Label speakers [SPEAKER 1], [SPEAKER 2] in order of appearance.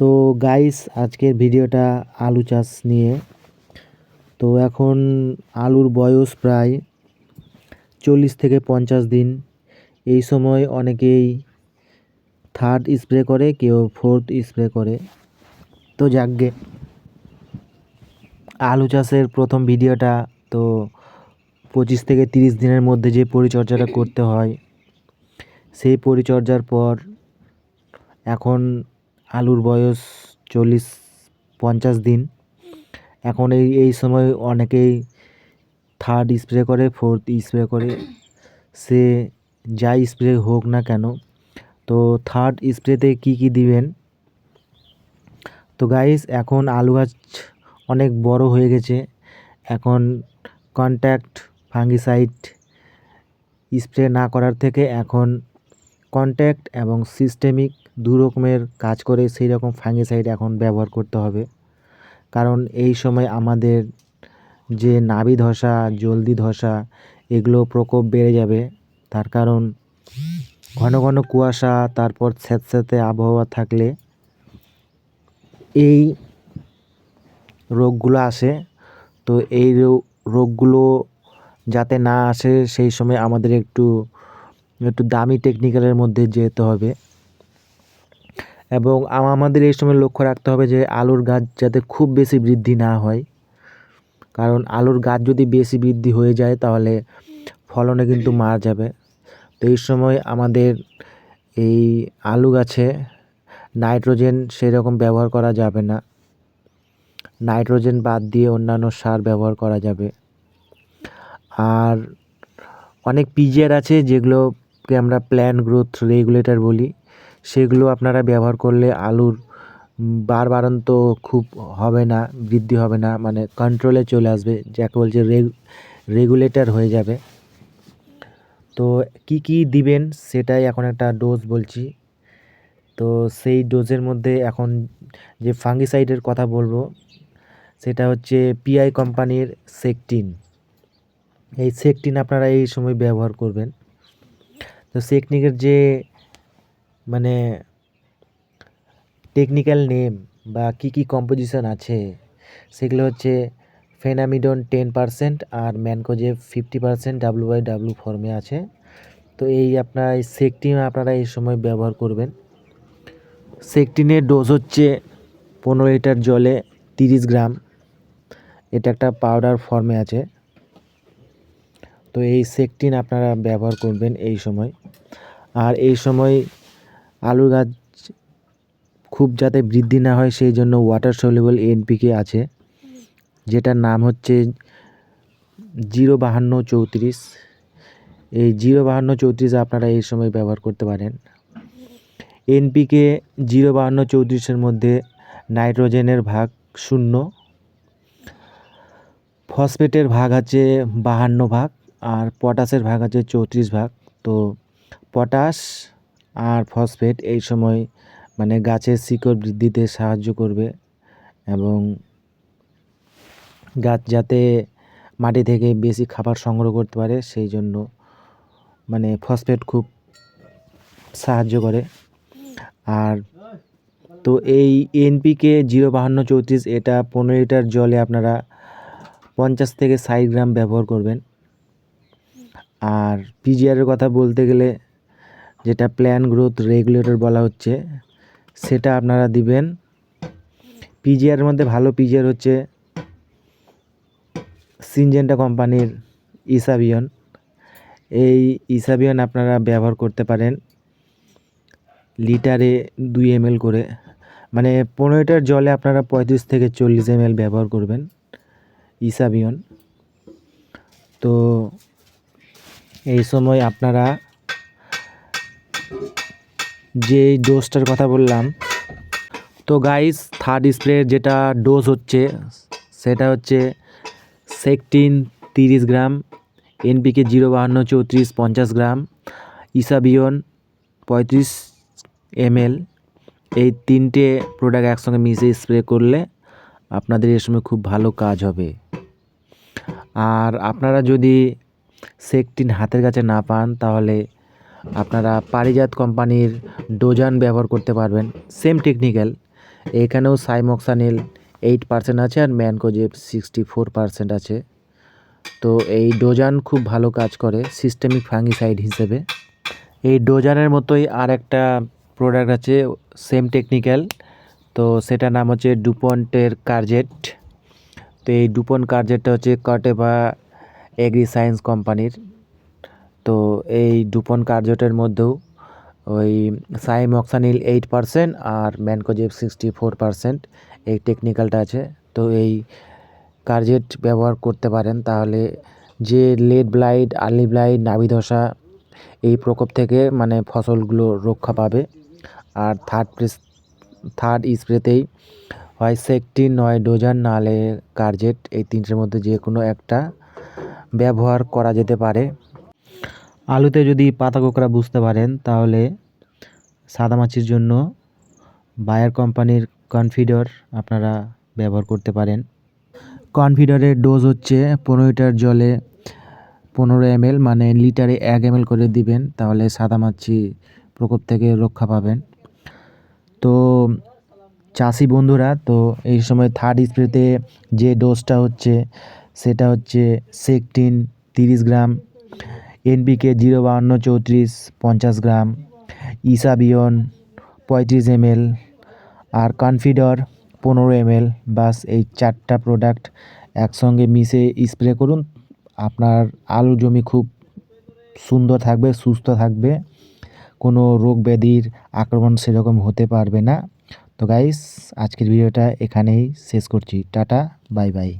[SPEAKER 1] তো গাইস আজকের ভিডিওটা আলু চাষ নিয়ে। তো এখন আলুর বয়স প্রায় চল্লিশ থেকে পঞ্চাশ দিন। এই সময় অনেকেই থার্ড স্প্রে করে, কেউ ফোর্থ স্প্রে করে। তো যাকগে। আলু চাষের প্রথম ভিডিওটা তো পঁচিশ থেকে তিরিশ দিনের মধ্যে যে পরিচর্যাটা করতে হয়, সেই পরিচর্যার পর এখন আলুর বয়স চল্লিশ, পঞ্চাশ দিন। এখন এই এই সময় অনেকেই থার্ড স্প্রে করে ফোর্থ স্প্রে করে। সে যাই স্প্রে হোক না কেন, তো থার্ড স্প্রেতে কী কী দিবেন? তো গাইস এখন আলু গাছ অনেক বড় হয়ে গেছে। এখন কন্ট্যাক্ট ফাঙ্গিসাইড স্প্রে না করার থেকে এখন কন্ট্যাক্ট এবং সিস্টেমিক দু রকমের কাজ করে সেই রকম ফাঙ্গিসাইড এখন ব্যবহার করতে হবে। কারণ এই সময় আমাদের যে নাভি ধসা, জলদি ধসা, এগুলো প্রকোপ বেড়ে যাবে। তার কারণ ঘন ঘন কুয়াশা, তারপর স্যাঁতস্যাঁতে আবহাওয়া থাকলে এই রোগগুলো আসে। তো এই রোগগুলো যাতে না আসে, সেই সময় আমাদের একটু একটু দামি টেকনিক্যালের মধ্যে যেতে হবে। এবং আমাদের এই সময় লক্ষ্য রাখতে হবে যে আলুর গাছ যাতে খুব বেশি বৃদ্ধি না হয়। কারণ আলুর গাছ যদি বেশি বৃদ্ধি হয়ে যায় তাহলে ফলনে কিন্তু মারা যাবে। তো এই সময় আমাদের এই আলু গাছে নাইট্রোজেন সেরকম ব্যবহার করা যাবে না। নাইট্রোজেন বাদ দিয়ে অন্যান্য সার ব্যবহার করা যাবে। আর অনেক পিজিআর আছে যেগুলোকে আমরা প্ল্যান গ্রোথ রেগুলেটর বলি। সেগুলো আপনারা ব্যবহার করলে আলুর বার বাড়ন্ত খুব হবে না, বৃদ্ধি হবে না মানে কন্ট্রোলে চলে আসবে, যাকে বলছে রেগুলেটর হয়ে যাবে। তো কি কি দিবেন সেটাই এখন একটা ডোজ বলছি। তো সেই ডোজের মধ্যে এখন যে ফাঙ্গিসাইডের কথা বলব, সেটা হচ্ছে পিআই কোম্পানির সেকটিন এই সেকটিন আপনারা এই সময় ব্যবহার করবেন। তো সেকনিকের যে মানে টেকনিক্যাল নেম বা কি কি কম্পোজিশন আছে, সেগুলো হচ্ছে fenamidone ten percent R mancozeb fifty percent W by W ফর্মে আছে। তো এই আপনারা এই সেকটিন আপনারা এই সময় ব্যবহার করবেন। সেকটিনের ডোজ হচ্ছে পনেরো লিটার জলে তিরিশ গ্রাম। এটা একটা পাউডার ফর্মে আছে। তো এই সেকটিন আপনারা ব্যবহার করবেন এই সময়। আর এই সময় আলু গাছ খুব যাতে বৃদ্ধি না হয়, সেই জন্য ওয়াটার সলিউবল এনপিকে আছে। যেটার নাম হচ্ছে জিরো বাহান্ন চৌত্রিশ। এই জিরো বাহান্ন চৌত্রিশ আপনারা এই সময় ব্যবহার করতে পারেন। এনপিকে জিরো বাহান্ন চৌত্রিশের মধ্যে নাইট্রোজেনের ভাগ শূন্য। ফসফেটের ভাগ আছে বাহান্ন ভাগ আর পটাশের ভাগ আছে চৌত্রিশ ভাগ। তো পটাশ আর ফসফেট এই সময় মানে গাছের শিকড় বৃদ্ধিতে সাহায্য করবে এবং গাছ যাতে মাটি থেকে বেশি খাবার সংগ্রহ করতে পারে, সেই জন্য মানে ফসফেট খুব সাহায্য করে। আর তো এই এনপিকে জিরো বাহান্ন চৌত্রিশ, এটা পনেরো লিটার জলে আপনারা পঞ্চাশ থেকে ষাট গ্রাম ব্যবহার করবেন। আর পিজিআরের কথা বলতে গেলে যেটা প্ল্যান গ্রোথ রেগুলেটর বলা হচ্ছে, সেটা আপনারা দিবেন। পিজিআরের মধ্যে ভালো পিজিআর হচ্ছে সিনজেন্টা কোম্পানির ইসাবিয়ন এই ইসাবিয়ন আপনারা ব্যবহার করতে পারেন লিটারে দুই এম করে। মানে পনেরো লিটার জলে আপনারা পঁয়ত্রিশ থেকে চল্লিশ এম ব্যবহার করবেন ইসাবিয়ন তো এই সময় আপনারা যে ডোজটার কথা বললাম। তো গাইস থার্ড স্প্রের যেটা ডোজ হচ্ছে, সেটা হচ্ছে সেকটিন তিরিশ গ্রাম এনপিকে জিরো বাহান্ন চৌত্রিশ পঞ্চাশ গ্রাম ইসাবিয়ন পঁয়ত্রিশ এমএল। এই তিনটে প্রোডাক্ট একসঙ্গে মিশিয়ে স্প্রে করলে আপনাদের এ সময় খুব ভালো কাজ হবে। আর আপনারা যদি সেকটিন হাতের কাছে না পান, তাহলে আপনারা পারিজাত কোম্পানির ডোজান ব্যবহার করতে পারবেন। সেম টেকনিক্যাল এইখানেও সাইমক্সানিল এইট পার্সেন্ট আছে আর ম্যানকোজেব সিক্সটি ফোর পার্সেন্ট আছে। তো এই ডোজান খুব ভালো কাজ করে সিস্টেমিক ফাঙ্গিসাইড হিসেবে। এই ডোজানের মতোই আর একটা প্রোডাক্ট আছে সেম টেকনিক্যাল তো সেটার নাম হচ্ছে ডুপন্টের কার্জেট। তো এই ডুপন কার্জেটটা হচ্ছে কটেভা এগ্রি সায়েন্স কোম্পানির। তো এই ডুপন কার্জেটের মধ্যেও ওই সাইমক্সানিল এইট পারসেন্ট আর ম্যানকোজেব সিক্সটি ফোর পারসেন্ট এই টেকনিক্যালটা আছে। তো এই কার্জেট ব্যবহার করতে পারেন তাহলে যে লেড ব্লাইট আর্লি নাভি ধসা এই প্রকোপ থেকে মানে ফসলগুলো রক্ষা পাবে। আর থার্ড প্রেস, থার্ড স্প্রেতেই হয় সেকটিন নয় ডোজান নাহলে কার্জেট এই তিনটের মধ্যে যে কোনো একটা ব্যবহার করা যেতে পারে। আলুতে যদি পাতা কোঁকড়া বুঝতে পারেন, তাহলে সাদা মাছির জন্য বায়ার কোম্পানির কনফিডর আপনারা ব্যবহার করতে পারেন। কনফিডারের ডোজ হচ্ছে পনেরো লিটার জলে পনেরো এমএল মানে লিটারে এক এমএল করে দিবেন, তাহলে সাদা মাছি প্রকোপ থেকে রক্ষা পাবেন। তো চাষি বন্ধুরা, তো এই সময় থার্ড স্প্রেতে যে ডোজটা হচ্ছে, সেটা হচ্ছে সেকটিন তিরিশ গ্রাম। এনপিকে জিরো বাহান্ন চৌত্রিশ, পঞ্চাশ গ্রাম ইসাবিয়ন পঁয়ত্রিশ এমএল, আর কনফিডর পনেরো এমএল। বাস এই চারটা প্রোডাক্ট একসঙ্গে মিশে স্প্রে করুন। আপনার আলু জমি খুব সুন্দর থাকবে, সুস্থ থাকবে। কোনো রোগ ব্যাধির আক্রমণ সেরকম হতে পারবে না। তো গাইস আজকের ভিডিওটা এখানেই শেষ করছি। Tata bye bye